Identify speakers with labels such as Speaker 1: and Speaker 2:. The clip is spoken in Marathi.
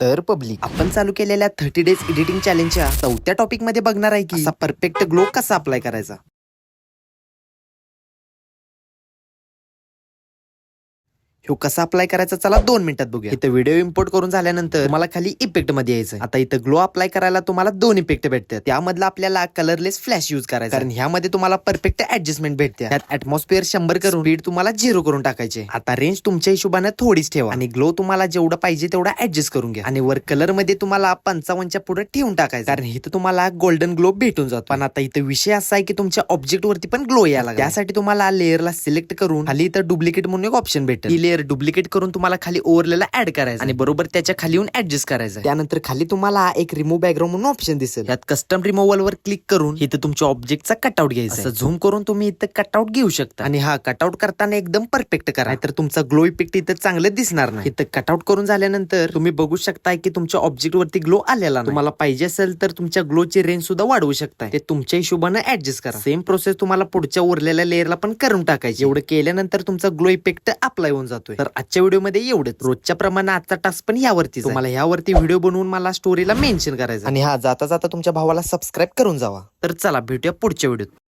Speaker 1: तर पब्लिक आपण चालू केलेल्या थर्टी डेज एडिटिंग चॅलेंजच्या चौथ्या टॉपिकमध्ये बघणार आहे की परफेक्ट ग्लो कसा अप्लाय करायचा? ह्यो कसा अप्लाय करायचा चला दोन मिनिटात बघूया. इथं व्हिडिओ इम्पोर्ट करून झाल्यानंतर तुम्हाला खाली इफेक्टमध्ये यायचं आता इथं ग्लो अप्लाय करायला तुम्हाला दोन इफेक्ट भेटतात. त्यामधला आपल्याला कलरलेस फ्लॅश युज करायचा कारण ह्यामध्ये तुम्हाला परफेक्ट ऍडजस्टमेंट भेटते. त्यात ऍटमॉस्फिअर शंभर करून स्पीड तुम्हाला झिरो करून टाकायचे. आता रेंज तुमच्या हिशोबाने थोडीच ठेवा. आणि ग्लो तुम्हाला जेवढं पाहिजे तेवढा ऍडजस्ट करून घ्या. आणि वर कलरमध्ये तुम्हाला पंचावन्नच्या पुढे ठेवून टाकायचं. कारण इथं तुम्हाला गोल्डन ग्लो भेटून जातो. पण आता इथं विषय असा आहे की तुमच्या ऑब्जेक्ट वरती पण ग्लो यायला त्यासाठी तुम्हाला लेअरला सिलेक्ट करून खाली इथं डुप्लिकेट म्हणून एक ऑप्शन भेटेल. लेअर डुप्लिकेट करून तुम्हाला खाली ओव्हरलेला ऍड करायचं. आणि बरोबर त्याच्याखाली येऊन ऍडजस्ट करायचं. त्यानंतर खाली तुम्हाला एक रिमूव्ह बॅकग्राऊंड म्हणून ऑप्शन दिसेल. यात कस्टम रिमूव्हल वर क्लिक करून इथं तुमच्या ऑब्जेक्टचा कटआउट घ्यायचा झूम करून तुम्ही इथं कटआउट घेऊ शकता. आणि हा कटआउट करताना एकदम परफेक्ट करा. तर तुमचा ग्लो इफेक्ट इथं चांगलं दिसणार नाही. इथं कटआउट करून झाल्यानंतर तुम्ही बघू शकताय की तुमच्या ऑब्जेक्ट वरती ग्लो आलेला. तुम्हाला पाहिजे असेल तर तुमच्या ग्लोची रेंज सुद्धा वाढवू शकताय. ते तुमच्या हिशोबाने ऍडजस्ट करा. सेम प्रोसेस तुम्हाला पुढच्या उरलेल्या लेअरला पण करून टाकायची. एवढं केल्यानंतर तुमचा ग्लो इफेक्ट अप्लाय होऊन जातोय. तर आजच्या व्हिडिओमध्ये एवढंच. रोजच्या प्रमाणे आजचा टास्क पण यावरती तुम्हाला यावरती व्हिडिओ बनवून मला स्टोरीला मेन्शन करायचं आणि हा जाता जाता तुमच्या भावाला सबस्क्राईब करून जावा. तर चला भेटूया पुढच्या व्हिडिओत.